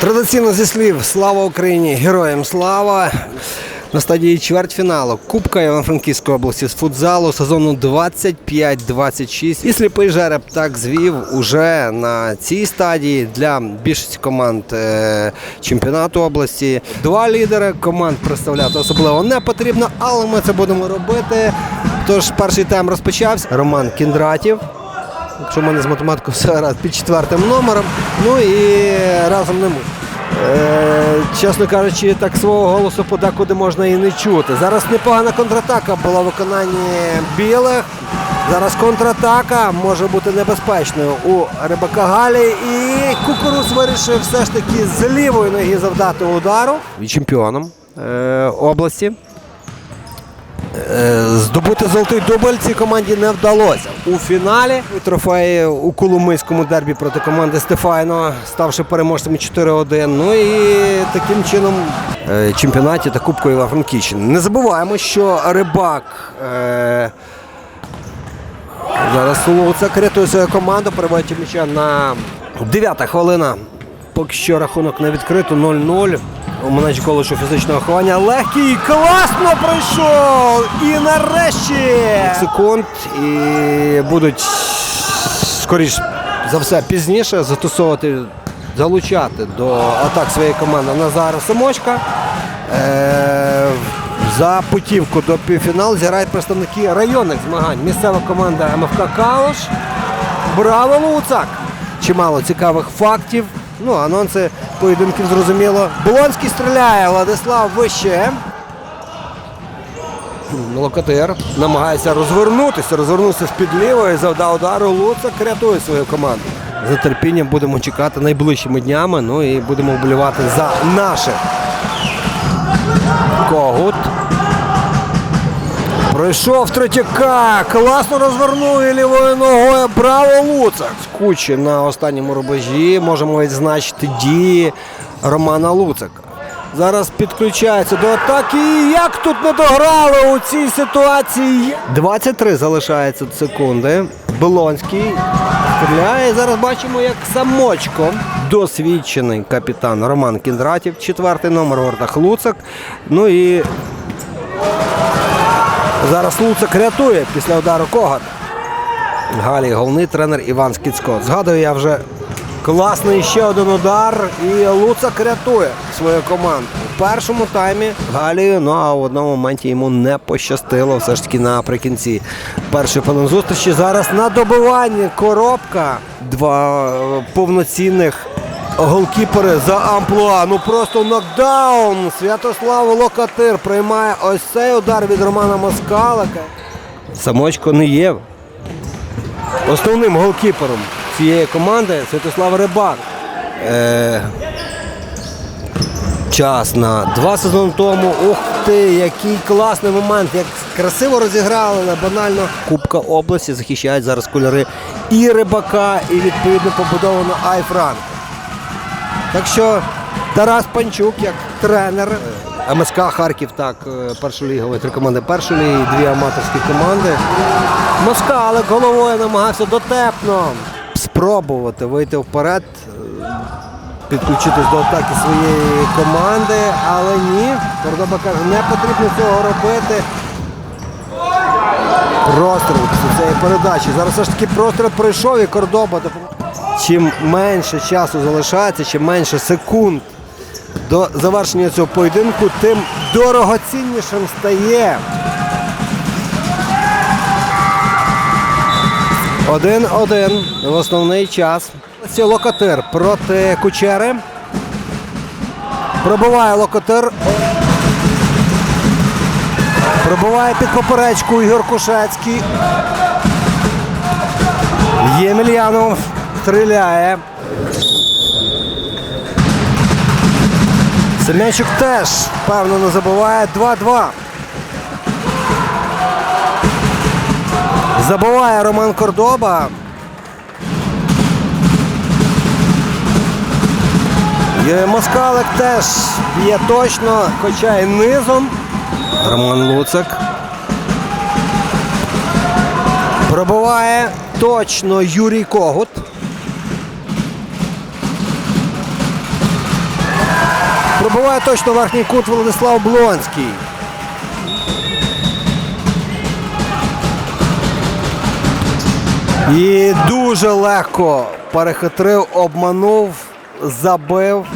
Традиційно зі слів Слава Україні! Героям слава! На стадії чвертьфіналу Кубка Івано-Франківської області з футзалу сезону 25-26. І сліпий жереб так звів уже на цій стадії для більшості команд е, чемпіонату області. Два лідери команд представляти особливо не потрібно, але ми це будемо робити. Тож перший тайм розпочався. Роман Кіндратів. Якщо в мене з математикою все гаразд, під четвертим номером. Ну і разом не ми. Е, чесно кажучи, так свого голосу подекуди можна і не чути. Зараз непогана контратака була в виконанні білих. Зараз контратака може бути небезпечною у Рибака Галі. І Кукурус вирішив все ж таки з лівої ноги завдати удару. Чемпіоном е, області. Е, Здобути золотий дубль цій команді не вдалося. У фіналі трофеї у Коломийському дербі проти команди Стефайно, ставши переможцями 4-1. Ну і таким чином е, чемпіонаті та Кубку Івано-Франківщини. Не забуваємо, що рибак. Е, Зараз Луцак рятує свою команду, переводить м'яча на 9 хвилина. Поки що рахунок не відкрито 0-0. У мене колешу фізичного виховання. Легкий, класно пройшов! І нарешті секунд і будуть скоріш за все пізніше застосовувати, залучати до атак своєї команди Назара Самочка. Е, за путівку до півфіналу зіграють представники районних змагань. Місцева команда МФК Калош. Браво, Луцак! Чимало цікавих фактів. Ну, анонси поєдинків зрозуміло. Болонський стріляє, Владислав вище. Локатир намагається розвернутися, розвернувся з-під лівої, завдав удару. Луцак рятує свою команду. З нетерпінням будемо чекати найближчими днями. Ну і будемо вболівати за наших. Когут. Пройшов третяка. Класно розвернув і лівою ногою. Браво Луцак. Скуче на останньому рубежі. Можемо відзначити дії Романа Луцака. Зараз підключається до атаки. Як тут не дограли у цій ситуації? 23 залишається секунди. Белонський стріляє. Зараз бачимо, як самочко. Досвідчений капітан Роман Кіндратів, четвертий номер у вортах Луцак. Ну і Зараз Луцак рятує після удару Когат. Галі головний тренер Іван Скіцько. Згадую я вже класний ще один удар. І Луцак рятує свою команду. У першому таймі Галію, ну а в одному моменті йому не пощастило. Все ж таки наприкінці. Перший хвилин зустрічі. Зараз на добиванні коробка. Два е, повноцінних голкіпери за амплуа. Ну просто нокдаун. Святослав Локатир приймає ось цей удар від Романа Москалика. Самочко не є основним голкіпером цієї команди Святослав Рибак. Е, час на два сезони тому. Ух ти, який класний момент, як красиво розіграли, але банально. Кубка області захищають зараз кольори і Рибака, і відповідно побудовано Айфранк. Так що Тарас Панчук, як тренер е, МСК Харків, так, е, першолігові, три команди першої ліги, дві аматорські команди. Москалик головою намагався дотепно спробувати вийти вперед, е, підключитись до атаки своєї команди, але ні. Кордоба каже, не потрібно цього робити. Простріл після цієї передачі. Зараз все ж таки простріл пройшов і Кордоба допомогла. Чим менше часу залишається, чим менше секунд до завершення цього поєдинку, тим дорогоціннішим стає. Один-один в основний час. Це Локатир проти Кучери. Пробиває Локатир. Пробиває під поперечку Ігор Кушецький. Ємельянов стріляє. Семенчук теж певно не забуває 2-2. Забуває Роман Кордоба. Москалик теж б'є точно, хоча і низом. Роман Луцак. Пробиває точно Юрій Когут. Пробиває точно верхній кут Владислав Блонський. І дуже легко перехитрив, обманув, забив.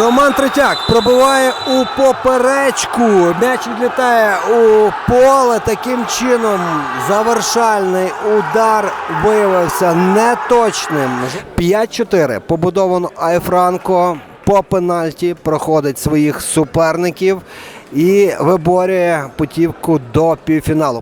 Роман Третяк пробиває у поперечку. М'яч відлітає у поле. Таким чином завершальний удар виявився неточним. 5-4 побудовано Айфранко по пенальті проходить своїх суперників і виборює путівку до півфіналу.